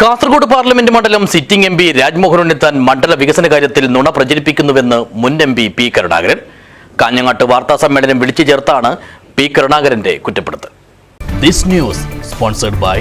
Kasaragod parliament മണ്ഡലം sitting M P Rajmohan Unnithan മണ്ഡല വികസന കാര്യത്തിൽ നുണ പ്രചരിപ്പിക്കുന്നുവെന്ന് മുൻ എം പി പി കരുണാകരൻ. കാഞ്ഞങ്ങാട്ട് വാർത്താ സമ്മേളനം വിളിച്ചു ചേർത്താണ് പി കരുണാകരന്റെ കുറ്റപ്പെടുത്തൽ. This news sponsored by.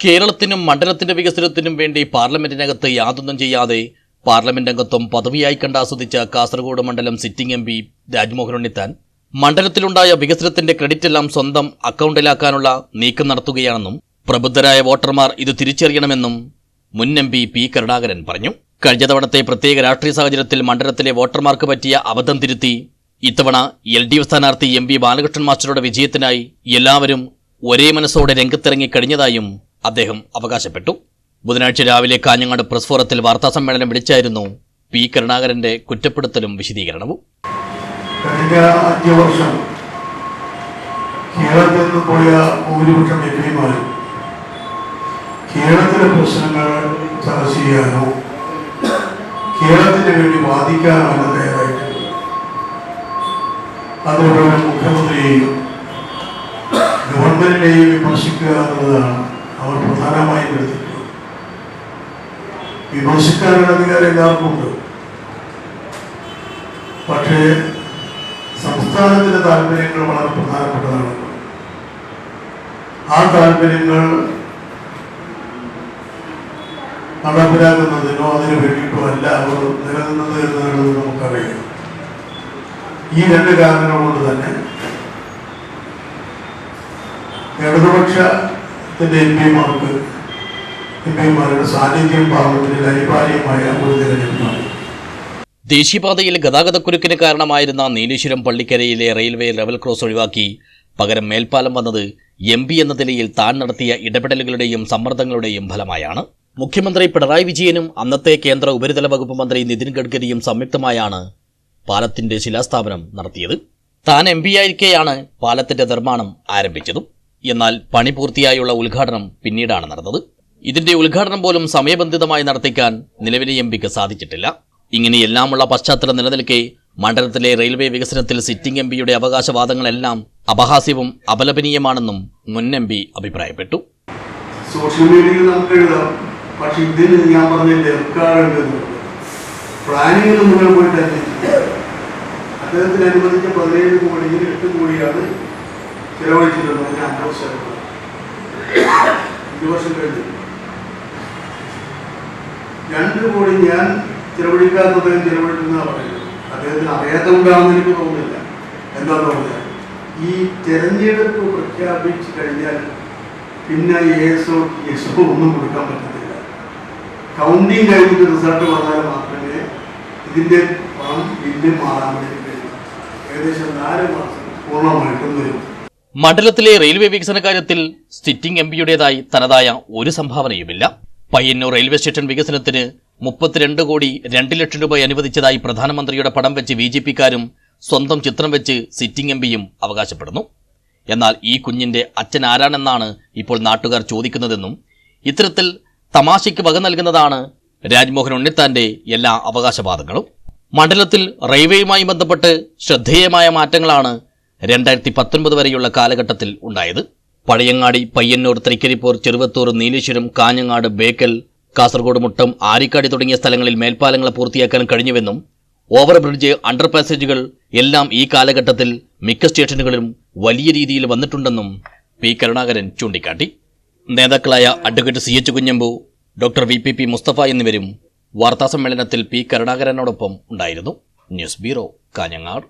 കേരളത്തിനും മണ്ഡലത്തിന്റെ വികസനത്തിനും വേണ്ടി പാർലമെന്റിനകത്ത് യാതൊന്നും ചെയ്യാതെ പാർലമെന്റ് അംഗത്വം പദവിയായി കണ്ട് ആസ്വദിച്ച കാസർഗോഡ് മണ്ഡലം sitting M P Rajmohan Unnithan മണ്ഡലത്തിലുണ്ടായ വികസനത്തിന്റെ ക്രെഡിറ്റ് എല്ലാം സ്വന്തം അക്കൗണ്ടിലാക്കാനുള്ള നീക്കം നടത്തുകയാണെന്നും പ്രബുദ്ധരായ വോട്ടർമാർ ഇത് തിരിച്ചറിയണമെന്നും മുൻ എം പി പി കരുണാകരൻ പറഞ്ഞു. കഴിഞ്ഞ തവണത്തെ പ്രത്യേക രാഷ്ട്രീയ സാഹചര്യത്തിൽ മണ്ഡലത്തിലെ വോട്ടർമാർക്ക് പറ്റിയ അബദ്ധം തിരുത്തി ഇത്തവണ എൽ ഡി എഫ് സ്ഥാനാർത്ഥി എം പി ബാലകൃഷ്ണൻ മാസ്റ്ററുടെ വിജയത്തിനായി എല്ലാവരും ഒരേ മനസ്സോടെ രംഗത്തിറങ്ങി കഴിഞ്ഞതായും അദ്ദേഹം അവകാശപ്പെട്ടു. ബുധനാഴ്ച രാവിലെ കാഞ്ഞങ്ങാട് പ്രസ് ഫോറത്തിൽ വാർത്താ സമ്മേളനം വിളിച്ചായിരുന്നു പി കരുണാകരന്റെ കുറ്റപ്പെടുത്തലും വിശദീകരണവും. കഴിഞ്ഞ വർഷം കേരളത്തിൽ നിന്ന് പോയ ഭൂരിപക്ഷം എം കേരളത്തിലെ പ്രശ്നങ്ങൾ ചർച്ച ചെയ്യാനോ കേരളത്തിന് വേണ്ടി വാദിക്കാനോ അല്ല തയ്യാറായിട്ടുണ്ട്. അതേപോലെ മുഖ്യമന്ത്രിയെയും ഗവൺമെന്റിനെയും വിമർശിക്കുക എന്നുള്ളതാണ് അവർ പ്രധാനമായും എടുത്തിട്ടുള്ളത്. വിമർശിക്കാനുള്ള അധികാരം എല്ലാവർക്കും ഉണ്ട്. പക്ഷേ സംസ്ഥാനത്തിന്റെ താല്പര്യങ്ങൾ വളരെ പ്രധാനപ്പെട്ടതാണ്. ആ താല്പര്യങ്ങൾ നടപ്പിലാക്കുന്നതിനോ അതിന് വേണ്ടിയിട്ടോ അല്ല അവർ നിലനിന്നത് എന്നുള്ളത് നമുക്കറിയാം. ഈ രണ്ട് കാരണങ്ങൾ കൊണ്ട് തന്നെ ഇടതുപക്ഷത്തിന്റെ എം പിമാർക്ക് സാന്നിധ്യം ദേശീയപാതയിൽ ഗതാഗതക്കുരുക്കിന് കാരണമായിരുന്ന നീലേശ്വരം പള്ളിക്കരയിലെ റെയിൽവേ ലെവൽ ക്രോസ് ഒഴിവാക്കി. പകരം മേൽപ്പാലം വന്നത് എം പി എന്ന നിലയിൽ താൻ നടത്തിയ ഇടപെടലുകളുടെയും സമ്മർദ്ദങ്ങളുടെയും ഫലമായാണ്. മുഖ്യമന്ത്രി പിണറായി വിജയനും അന്നത്തെ കേന്ദ്ര ഉപരിതല വകുപ്പ് മന്ത്രി നിതിൻ ഗഡ്കരിയും സംയുക്തമായാണ് പാലത്തിന്റെ ശിലാസ്ഥാപനം നടത്തിയത്. താൻ എം പി ആയിരിക്കെയാണ് പാലത്തിന്റെ നിർമ്മാണം ആരംഭിച്ചതും. എന്നാൽ പണി പൂർത്തിയായുള്ള ഉദ്ഘാടനം പിന്നീടാണ് നടന്നത്. ഇതിന്റെ ഉദ്ഘാടനം പോലും സമയബന്ധിതമായി നടത്തിക്കാൻ നിലവിലെ എം പിക്ക് സാധിച്ചിട്ടില്ല. ഇങ്ങനെയെല്ലാമുള്ള പശ്ചാത്തലം നിലനിൽക്കെ മണ്ഡലത്തിലെ റെയിൽവേ വികസനത്തിൽ സിറ്റിംഗ് എം പിയുടെ അവകാശവാദങ്ങളെല്ലാം അപഹാസ്യവും അപലപനീയമാണെന്നും മുൻ എം പി അഭിപ്രായപ്പെട്ടു. സോഷ്യൽ മീഡിയയിൽ നമുക്ക് എഴുതാം. പക്ഷെ ഇതിൽ ഞാൻ പറഞ്ഞില്ലേ മുന്നേ പോയിട്ട് അദ്ദേഹത്തിന് പതിനേഴ് കോടിയിൽ എട്ട് കോടിയാണ് ചെലവഴിച്ചിട്ടുള്ളത്. വർഷം കഴിഞ്ഞു. രണ്ട് കോടി ഞാൻ ചിലവഴിക്കാത്തത് ചിലവഴിക്കുന്ന പറയുന്നത്. അദ്ദേഹത്തിന് അറിയാത്തതുകൊണ്ടാണെന്ന് എനിക്ക് തോന്നുന്നില്ല. എന്താണെന്ന് പറഞ്ഞാൽ ഈ തെരഞ്ഞെടുപ്പ് പ്രഖ്യാപിച്ചു കഴിഞ്ഞാൽ പിന്നെ എസോ എസോ ഒന്നും കൊടുക്കാൻ പറ്റത്തില്ല. കൗണ്ടിങ് കഴിഞ്ഞിട്ട് റിസൾട്ട് വന്നാൽ മാത്രമേ ഇതിന്റെ പണം പിന്നെ മാറാൻ വേണ്ടി ഏകദേശം നാല് മാസം പൂർണമായിട്ടും വരും. മണ്ഡലത്തിലെ റെയിൽവേ വികസന കാര്യത്തിൽ സിറ്റിംഗ് എം പിയുടേതായി തനതായ ഒരു സംഭാവനയുമില്ല. പയ്യന്നൂർ റെയിൽവേ സ്റ്റേഷൻ വികസനത്തിന് മുപ്പത്തിരണ്ട് കോടി രണ്ട് ലക്ഷം രൂപ അനുവദിച്ചതായി പ്രധാനമന്ത്രിയുടെ പടം വെച്ച് ബി ജെ പിക്കാരും സ്വന്തം ചിത്രം വെച്ച് സിറ്റിംഗ് എം പിയും അവകാശപ്പെടുന്നു. എന്നാൽ ഈ കുഞ്ഞിന്റെ അച്ഛൻ ആരാണെന്നാണ് ഇപ്പോൾ നാട്ടുകാർ ചോദിക്കുന്നതെന്നും ഇത്തരത്തിൽ തമാശയ്ക്ക് വക നൽകുന്നതാണ് രാജ്മോഹൻ ഉണ്ണിത്താന്റെ എല്ലാ അവകാശവാദങ്ങളും. മണ്ഡലത്തിൽ റെയിൽവേയുമായി ബന്ധപ്പെട്ട് ശ്രദ്ധേയമായ മാറ്റങ്ങളാണ് രണ്ടായിരത്തി പത്തൊൻപത് വരെയുള്ള കാലഘട്ടത്തിൽ ഉണ്ടായത്. പഴയങ്ങാടി പയ്യന്നൂർ തൃക്കരിപ്പൂർ ചെറുവത്തൂർ നീലേശ്വരം കാഞ്ഞങ്ങാട് ബേക്കൽ കാസർഗോഡ് മുട്ടം ആരിക്കാടി തുടങ്ങിയ സ്ഥലങ്ങളിൽ മേൽപ്പാലങ്ങൾ പൂർത്തിയാക്കാൻ കഴിഞ്ഞുവെന്നും ഓവർ ബ്രിഡ്ജ് അണ്ടർ പാസേജുകൾ എല്ലാം ഈ കാലഘട്ടത്തിൽ മിക്ക സ്റ്റേഷനുകളിലും വലിയ രീതിയിൽ വന്നിട്ടുണ്ടെന്നും പി കരുണാകരൻ ചൂണ്ടിക്കാട്ടി. നേതാക്കളായ advocate C H Kunhambu doctor V P P Musthafa എന്നിവരും വാർത്താസമ്മേളനത്തിൽ പി കരുണാകരനോടൊപ്പം ഉണ്ടായിരുന്നു. News bureau Kanhangad.